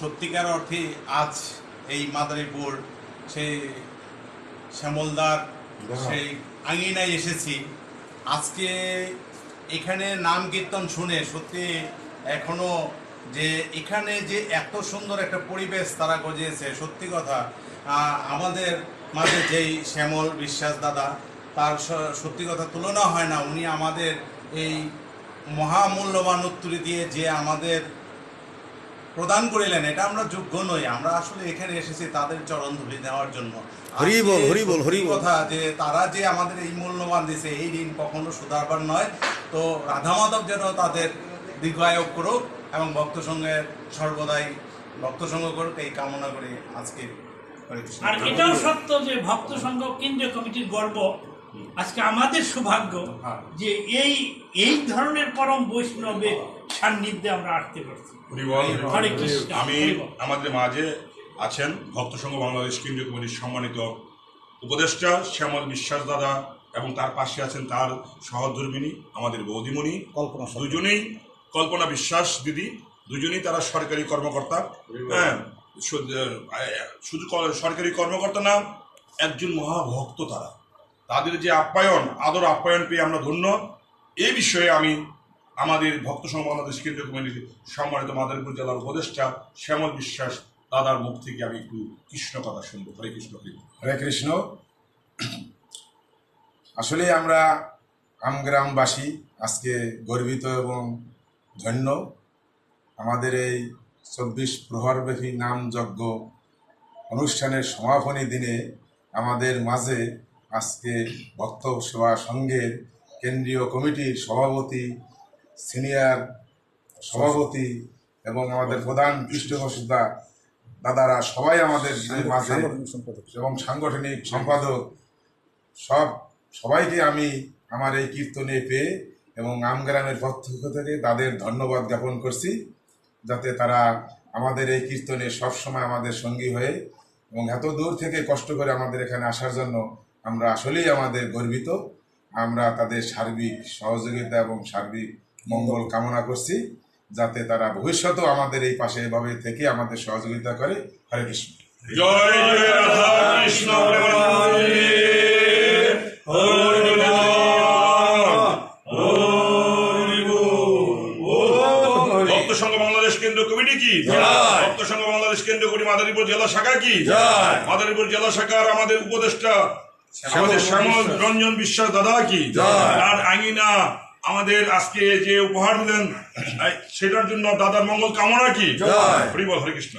সত্যিকার অর্থে আজ এই মাদারীপুর সেই শ্যামলদার সেই আঙিনায় এসেছি। আজকে এখানে নাম কীর্তন শুনে সত্যি এখনও যে এখানে যে এত সুন্দর একটা পরিবেশ তারা গজিয়েছে সত্যি কথা আমাদের মাঝে যেই শ্যামল বিশ্বাস দাদা তার সত্যি কথা তুলনা হয় না উনি আমাদের এই মহামূল্যবান উত্তরি দিয়ে যে আমাদের প্রদান করিলেন এটা আমরা যোগ্য নই। আমরা আসলে এখানে এসেছি তাদের চরণ ধুলি দেওয়ার জন্য। হরি বল, হরি বল, হরি কথা যে তারা যে আমাদের এই মূল্যবান দিছে এই ঋণ কখনো সুধারবার নয়। তো রাধা মাধব যেন তাদের দীর্ঘায়ক করুক এবং ভক্ত সঙ্গের সর্বদাই ভক্ত সঙ্গ করুক এই কামনা করে আজকে। আর এটাও সত্য যে ভক্ত সংঘ কেন্দ্রীয় কমিটির গর্ব। আজকে আমাদের সৌভাগ্য হ্যাঁ। যে এই এই ধরনের পরম বৈষ্ণবের সান্নিধ্যে আমরা আসতে পারছি। হরে কৃষ্ণ আমি আমাদের মাঝে আছেন ভক্ত সংঘ বাংলাদেশ কেন্দ্রীয় কমিটির সম্মানিত উপদেষ্টা শ্যামল বিশ্বাস দাদা এবং তার পাশে আছেন তার সহধর্মিনী আমাদের বৌদিমণি কল্পনা দুজনেই কল্পনা বিশ্বাস দিদি দুজনেই তারা সরকারি কর্মকর্তা। হ্যাঁ শুধু সরকারি কর্মকর্তা না একজন মহাভক্ত তারা। তাদের যে আপ্যায়ন আদর আপ্যায়ন পেয়ে আমরা ধন্য। এই বিষয়ে আমি আমাদের ভক্ত সংঘ বাংলাদেশ কেন্দ্রীয় কমিটির সম্মানিত মাদারীপুর জেলার উপদেষ্টা শ্যামল বিশ্বাস দাদার মুখ থেকে আমি একটু কৃষ্ণ কথা শুনব। হরে কৃষ্ণ, হরি কৃষ্ণ। আসলে আমরা আমগ্রামবাসী আজকে গর্বিত এবং ধন্য। আমাদের এই চব্বিশ প্রহরব্যাপী নাম যজ্ঞ অনুষ্ঠানের সমাপনী দিনে আমাদের মাঝে আজকে ভক্ত সেবা সংঘের কেন্দ্রীয় কমিটির সভাপতি সিনিয়র সভাপতি এবং আমাদের প্রধান পৃষ্ঠপোষকতা দাদারা সবাই আমাদের মাঝে সাংগঠনিক সম্পাদক। এবং সাংগঠনিক সম্পাদক। সব সবাইকে আমি আমার এই কীর্তনে পেয়ে এবং আমগ্রামের পক্ষ থেকে তাদের ধন্যবাদ জ্ঞাপন করছি যাতে তারা আমাদের এই কীর্তনে সবসময় আমাদের সঙ্গী হয়ে এবং এত দূর থেকে কষ্ট করে আমাদের এখানে আসার জন্য আমরা আসলেই আমাদের গর্বিত। আমরা তাদের সার্বিক সহযোগিতা এবং সার্বিক মঙ্গল কামনা করছি যাতে তারা ভবিষ্যতেও আমাদের এই পাশে এভাবে থেকে আমাদের সহযোগিতা করে। হরে কৃষ্ণ। জয় জয় রাধা কৃষ্ণ প্রেমানন্দে। হরি রাম, হরি বল। ভক্ত সংঘ বাংলাদেশ কেন্দ্র কমিটি কি? ভক্ত সংঘ বাংলাদেশ কেন্দ্র কমিটি মাদারীপুর জেলা শাখা কি? মাদারীপুর জেলা শাখার আমাদের উপদেষ্টা আমাদের শ্যামল রঞ্জন বিশ্বাস দাদা কি? আর আঙিনা আমাদের আজকে যে উপহার দিলেন সেটার জন্য দাদার মঙ্গল কামনা কি? হরি বল হরে কৃষ্ণ।